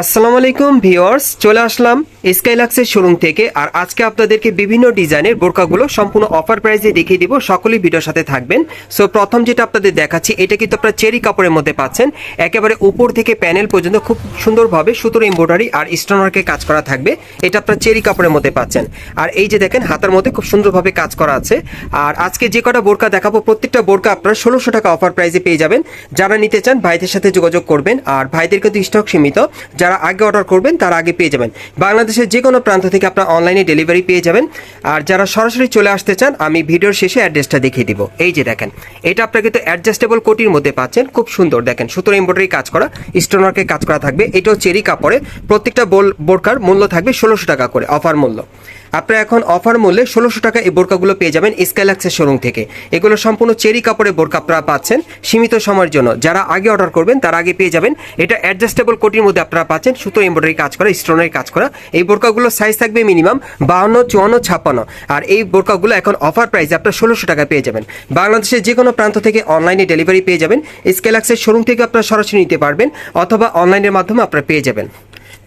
আসসালামু আলাইকুম ভিউয়ার্স, চলে আসলাম স্কাইলাক্সের শোরুম থেকে। আর আজকে আপনাদেরকে বিভিন্ন ডিজাইনের বোরকাগুলো সম্পূর্ণ অফার প্রাইসে দেখিয়ে দিব, সকলেই ভিডিওর সাথে থাকবেন। সো প্রথম যেটা আপনাদের দেখাচ্ছি, এটা কিন্তু আপনারা চেরি কাপড়ের মধ্যে পাচ্ছেন। একেবারে উপর থেকে প্যানেল পর্যন্ত খুব সুন্দরভাবে সুতোর এমব্রয়ডারি আর স্টোনারকে কাজ করা থাকবে। এটা আপনারা চেরি কাপড়ের মধ্যে পাচ্ছেন। আর এই যে দেখেন, হাতার মধ্যে খুব সুন্দরভাবে কাজ করা আছে। আর আজকে যে কটা বোরকা দেখাবো, প্রত্যেকটা বোরকা আপনারা ষোলোশো টাকা অফার প্রাইসে পেয়ে যাবেন। যারা নিতে চান, ভাইদের সাথে যোগাযোগ করবেন। আর ভাইদের কিন্তু স্টক সীমিত। যারা আগে অর্ডার করবেন, তারা আগে পেয়ে যাবেন। বাংলাদেশের যে কোনো প্রান্ত থেকে আপনার অনলাইনে ডেলিভারি পেয়ে যাবেন। আর যারা সরাসরি চলে আসতে চান, আমি ভিডিওর শেষে অ্যাড্রেসটা দেখিয়ে দিব। এই যে দেখেন, এটা আপনাকে তো অ্যাডজাস্টেবল কোটির মধ্যে পাচ্ছেন। খুব সুন্দর, দেখেন, সুতোর এমব্রয়ডারি কাজ করা স্টোনারকে কাজ করা থাকবে। এটাও চেরি কাপড়ে প্রত্যেকটা বোল, বোরকার মূল্য থাকবে ষোলোশো টাকা করে অফার মূল্য। আপনারা এখন অফার মূল্যে ষোলোশো টাকা এই বোরকাগুলো পেয়ে যাবেন স্কাইলাক্সের শোরুম থেকে। এগুলো সম্পূর্ণ চেরি কাপড়ের বোরকা আপনারা পাচ্ছেন সীমিত সময়ের জন্য। যারা আগে অর্ডার করবেন, তারা আগে পেয়ে যাবেন। এটা অ্যাডজাস্টেবল কোটির মধ্যে আপনারা পাচ্ছেন, সুতো এমব্রয়ডারি কাজ করা স্টোনের কাজ করা। এই বোরকাগুলো সাইজ থাকবে মিনিমাম বাউন্ন চুয়ান্ন, ছাপ্পান্ন। আর এই বোরকাগুলো এখন অফার প্রাইসে আপনার ষোলোশো টাকা পেয়ে যাবেন। বাংলাদেশের যে কোনো প্রান্ত থেকে অনলাইনে ডেলিভারি পেয়ে যাবেন। স্কেলাক্সের শোরুম থেকে আপনারা সরাসরি নিতে পারবেন, অথবা অনলাইনের মাধ্যমে আপনারা পেয়ে যাবেন।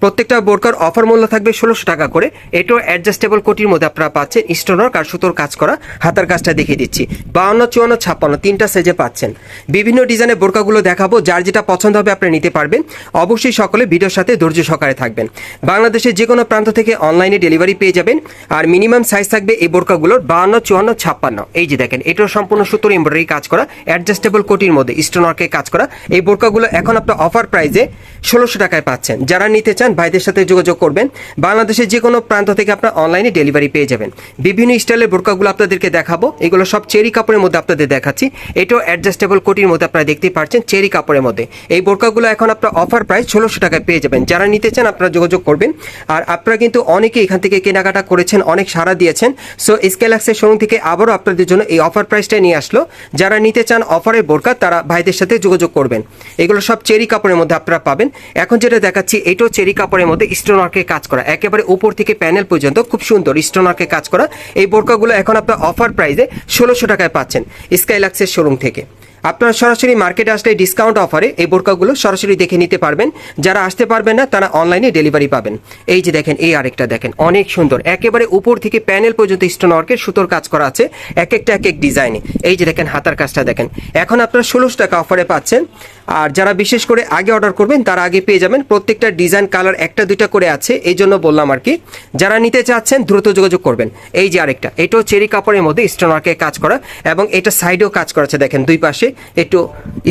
প্রত্যেকটা বোরকার অফার মূল্য থাকবে ষোলোশো টাকা করে। এটাও অ্যাডজাস্টেবল কোটির মধ্যে আপনারা পাচ্ছেন স্টোনার আর সুতোর কাজ করা, হাতার কাজটা দেখিয়ে দিচ্ছি। বাউন্ন, চুয়ান্ন, ছাপ্পান্ন, তিনটা সেজে পাচ্ছেন। বিভিন্ন ডিজাইনের বোরকাগুলো দেখাবো, যার যেটা পছন্দ হবে আপনি নিতে পারবেন। অবশ্যই সকলে ভিডিওর সাথে ধৈর্য সহকারে থাকবেন। বাংলাদেশের যে কোনো প্রান্ত থেকে অনলাইনে ডেলিভারি পেয়ে যাবেন। আর মিনিমাম সাইজ থাকবে এই বোরকাগুলোর বাউন্ন, চুয়ান্ন, ছাপ্পান্ন। এই যে দেখেন, এটাও সম্পূর্ণ সুতোর এমব্রয়ডারি কাজ করা অ্যাডজাস্টেবল কোটির মধ্যে স্টোনারকে কাজ করা। এই বোরকাগুলো এখন আপনার অফার প্রাইজে ষোলোশো টাকায় পাচ্ছেন। যারা নিতে চান ভাইদের সাথে যোগাযোগ করবেন। বাংলাদেশের যে কোনো প্রান্ত থেকে আপনার অনলাইনে ডেলিভারি পেয়ে যাবেন। বিভিন্ন স্টাইলের বোরকাগুলো আপনাদেরকে দেখাবো। এগুলো সব চেরি কাপড়ের মধ্যে আপনাদের দেখাচ্ছি। এটাও অ্যাডজাস্টেবল কোটির মধ্যে আপনারা দেখতে পাচ্ছেন চেরি কাপড়ের মধ্যে। এই বোরকাগুলো এখন আপনার অফার প্রাইস ষোলোশো টাকায় পেয়ে যাবেন। যারা নিতে চান আপনারা যোগাযোগ করবেন। আর আপনারা কিন্তু অনেকে এখান থেকে কেনাকাটা করেছেন, অনেক সাড়া দিয়েছেন। সো স্কেলাক্সের শোরুম থেকে আবারও আপনাদের জন্য এই অফার প্রাইসটা নিয়ে আসলো। যারা নিতে চান অফারের বোরকা, তারা ভাইদের সাথে যোগাযোগ করবেন। এগুলো সব চেরি কাপড়ের মধ্যে আপনারা পাবেন। এখন যেটা দেখাচ্ছি, এটাও চেরি কাপড়ের মধ্যে স্টোনারকে কাজ করা। একেবারে উপর থেকে প্যানেল পর্যন্ত খুব সুন্দর স্টোনারকে কাজ করা। এই বোরকাগুলো এখন আপনার অফার প্রাইসে ষোলোশো টাকায় পাচ্ছেন স্কাইলাক্সের শোরুম থেকে। আপনারা সরাসরি মার্কেটে আসলে ডিসকাউন্ট অফারে এই বোরকাগুলো সরাসরি দেখে নিতে পারবেন। যারা আসতে পারবেন না, তারা অনলাইনে ডেলিভারি পাবেন। এই যে দেখেন, এই আরেকটা দেখেন, অনেক সুন্দর। একেবারে উপর থেকে প্যানেল পর্যন্ত স্টোন ওয়ার্কের সুতোর কাজ করা আছে, এক একটা, এক এক ডিজাইনে এই যে দেখেন, হাতার কাজটা দেখেন। এখন আপনারা ষোলোশো টাকা অফারে পাচ্ছেন। আর যারা বিশেষ করে আগে অর্ডার করবেন, তারা আগে পেয়ে যাবেন। প্রত্যেকটা ডিজাইন কালার একটা দুইটা করে আছে, এই জন্য বললাম আর কি। যারা নিতে চাচ্ছেন, দ্রুত যোগাযোগ করবেন। এই যে আরেকটা, এটাও চেরি কাপড়ের মধ্যে স্টোন ওয়ার্কের কাজ করা এবং এটা সাইডেও কাজ করা আছে দেখেন দুই পাশে। একটু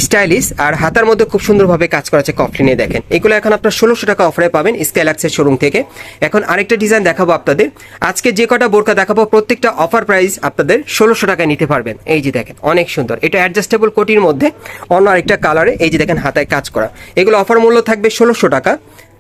স্টাইলিশ আর হাতার মধ্যে খুব সুন্দরভাবে কাজ করা আছে কফলিনে দেখেন। এগুলো এখন আপনার ষোলোশো টাকা অফারে পাবেন স্কাইলাক্সের শোরুম থেকে। এখন আরেকটা ডিজাইন দেখাবো আপনাদের। আজকে যে কটা বোরকা দেখাবো, প্রত্যেকটা অফার প্রাইস আপনাদের ষোলোশো টাকায় নিতে পারবেন। এই যে দেখেন, অনেক সুন্দর। এটা অ্যাডজাস্টেবল কোটির মধ্যে অন্য আরেকটা কালারে এই যে দেখেন হাতায় কাজ করা। এগুলো অফার মূল্য থাকবে ষোলোশো টাকা।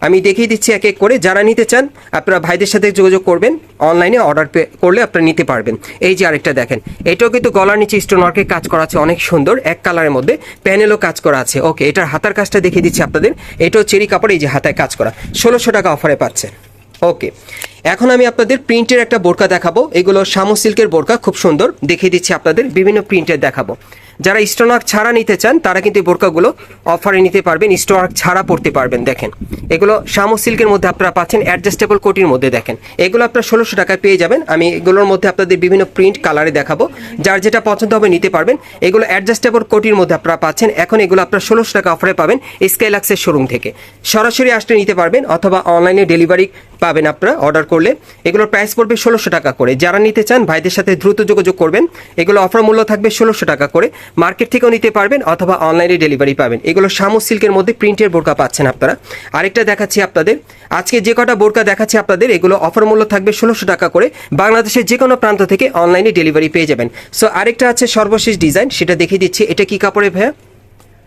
আমি দেখিয়ে দিচ্ছি এক এক করে। যারা নিতে চান, আপনারা ভাইদের সাথে যোগাযোগ করবেন। অনলাইনে অর্ডার করলে আপনারা নিতে পারবেন। এই যে আরেকটা দেখেন। এটাও কিন্তু গলার নিচে স্টোন ওয়ার্কের কাজ করা আছে। অনেক সুন্দর। এক কালারের মধ্যে প্যানেলও কাজ করা আছে। ওকে এটার হাতার কাজটা দেখিয়ে দিচ্ছি আপনাদের। এটাও চেরি কাপড়, এই যে হাতায় কাজ করা। ষোলোশো টাকা অফারে পাচ্ছে। ওকে এখন আমি আপনাদের প্রিন্টের একটা বোরকা দেখাবো। এগুলো শামু সিল্কের বোরকা। খুব সুন্দর। দেখিয়ে দিচ্ছি আপনাদের। বিভিন্ন প্রিন্টের দেখাবো। যারা স্টোনার্ক ছাড়া নিতে চান, তারা কিন্তু এই বোরকাগুলো অফারে নিতে পারবেন স্টোনার্ক ছাড়া পড়তে পারবেন, দেখেন। এগুলো শামু সিল্কের মধ্যে আপনারা পাচ্ছেন অ্যাডজাস্টেবল কোটির মধ্যে, দেখেন। এগুলো আপনারা ষোলোশো টাকায় পেয়ে যাবেন। আমি এগুলোর মধ্যে আপনাদের বিভিন্ন প্রিন্ট কালারে দেখাবো। যার যেটা পছন্দ হবে নিতে পারবেন। এগুলো অ্যাডজাস্টেবল কোটির মধ্যে আপনারা পাচ্ছেন। এখন এগুলো আপনারা ষোলোশো টাকা অফারে পাবেন স্কাইলাক্সের শোরুম থেকে। সরাসরি আসলে নিতে পারবেন অথবা অনলাইনে ডেলিভারি পাবেন আপনারা অর্ডার করলে। এগুলোর প্রাইস পড়বে ষোলোশো টাকা করে। যারা নিতে চান, ভাইদের সাথে দ্রুত যোগাযোগ করবেন। এগুলো অফার মূল্য থাকবে ষোলোশো টাকা করে। মার্কেট থেকেও নিতে পারবেন অথবা অনলাইনে ডেলিভারি পাবেন। এগুলো শামু সিল্কের মধ্যে প্রিন্টের বোরকা পাচ্ছেন আপনারা। আরেকটা দেখাচ্ছি আপনাদের। আজকে যে কটা বোরকা দেখাচ্ছি আপনাদের, এগুলো অফার মূল্য থাকবে ষোলোশো টাকা করে। বাংলাদেশের যে কোনো প্রান্ত থেকে অনলাইনে ডেলিভারি পেয়ে যাবেন। সো আরেকটা আছে সর্বশেষ ডিজাইন সেটা দেখিয়ে দিচ্ছি। এটা কি কাপড়ে ভাইয়া।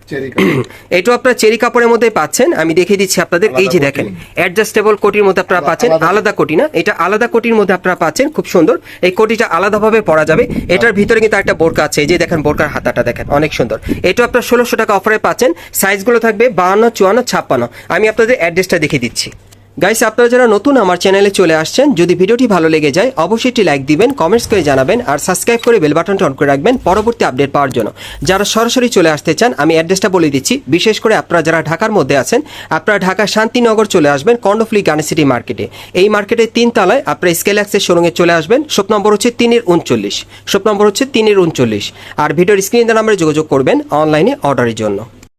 এটাও আপনারা চেরি কাপড়ের মধ্যে পাচ্ছেন। আমি দেখিয়ে দিচ্ছি আপনাদের। এই যে দেখেন অ্যাডজাস্টেবল কোটির মধ্যে আপনারা পাচ্ছেন। আলাদা- আলাদা কোটি না এটা আলাদা কোটির মধ্যে আপনারা পাচ্ছেন। খুব সুন্দর। এই কোটিটা আলাদাভাবে পরা যাবে। এটার ভিতরে কিন্তু একটা বোরকা আছে। এই যে দেখেন বোরকার হাতাটা দেখেন অনেক সুন্দর। এটা আপনার ষোলোশো টাকা অফারে পাচ্ছেন। সাইজগুলো থাকবে বাহান্ন চুয়ান্ন ছাপ্পান্ন। আমি আপনাদের অ্যাড্রেসটা দেখিয়ে দিচ্ছি। গাইস আপনারা যারা নতুন আমার চ্যানেলে চলে আসছেন, যদি ভিডিওটি ভালো লেগে যায়, অবশ্যই একটি লাইক দিবেন কমেন্টস করে জানাবেন, আর সাবস্ক্রাইব করে বেল বাটনটা অন করে রাখবেন পরবর্তী আপডেট পাওয়ার জন্য। যারা সরাসরি চলে আসতে চান, আমি অ্যাড্রেসটা বলে দিচ্ছি। বিশেষ করে আপনারা যারা ঢাকার মধ্যে আছেন, আপনারা ঢাকা শান্তিনগর চলে আসবেন, কর্ণফুলি গার্ডেন সিটি মার্কেটে এই মার্কেটের তিন তলায় আপনারা স্কেলাক্সের শোরুমে চলে আসবেন শপ নম্বর হচ্ছে তিনের উনচল্লিশ। শপ নম্বর হচ্ছে তিনের উনচল্লিশ। আর ভিডিওর স্ক্রিন নাম্বারে যোগাযোগ করবেন অনলাইনে অর্ডারের জন্য।